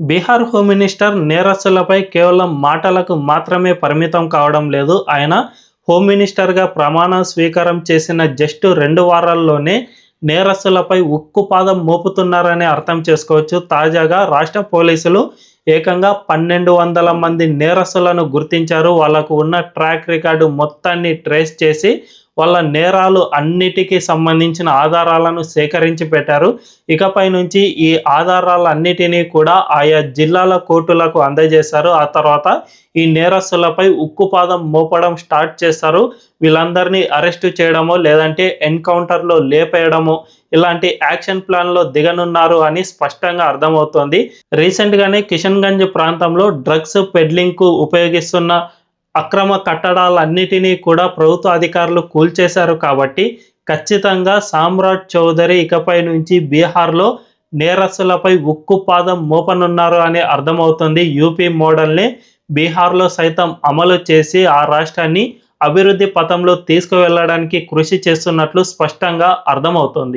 Bihar home minister నేరస్తులపై కేవలం మాటలకు మాత్రమే పరిమితం కావడం లేదు. ఆయన హోమ్ మినిస్టర్గా ప్రమాణ స్వీకారం చేసిన జస్ట్ రెండు వారాల్లోనే నేరస్తులపై ఉక్కుపాదం మోపుతున్నారని అర్థం చేసుకోవచ్చు. తాజాగా రాష్ట్ర పోలీసులు ఏకంగా పన్నెండు వందల మంది నేరస్తులను గుర్తించారు. వాళ్ళకు ఉన్న ట్రాక్ రికార్డు మొత్తాన్ని ట్రేస్ చేసి వాళ్ళ నేరాలు అన్నిటికీ సంబంధించిన ఆధారాలను సేకరించి పెట్టారు. ఇకపై నుంచి ఈ ఆధారాలన్నిటినీ కూడా ఆయా జిల్లాల కోర్టులకు అందజేశారు. ఆ తర్వాత ఈ నేరస్తులపై ఉక్కుపాదం మోపడం స్టార్ట్ చేస్తారు వీళ్ళందరినీ అరెస్టు చేయడమో లేదంటే ఎన్కౌంటర్లో లేపేయడము ఇలాంటి యాక్షన్ ప్లాన్లో దిగనున్నారు అని స్పష్టంగా అర్థమవుతోంది. రీసెంట్గానే కిషన్గంజ్ ప్రాంతంలో డ్రగ్స్ పెడ్లింగ్కు ఉపయోగిస్తున్న అక్రమ కట్టడాలన్నిటినీ కూడా ప్రభుత్వ అధికారులు కూల్చేశారు కాబట్టి ఖచ్చితంగా సామ్రాట్ చౌదరి ఇకపై నుంచి బీహార్లో నేరస్తులపై ఉక్కుపాదం మోపనున్నారు అని అర్థమవుతుంది. యూపీ మోడల్ని బీహార్లో సైతం అమలు చేసి ఆ రాష్ట్రాన్ని అభివృద్ధి పథంలో తీసుకువెళ్ళడానికి కృషి చేస్తున్నట్లు స్పష్టంగా అర్థమవుతుంది.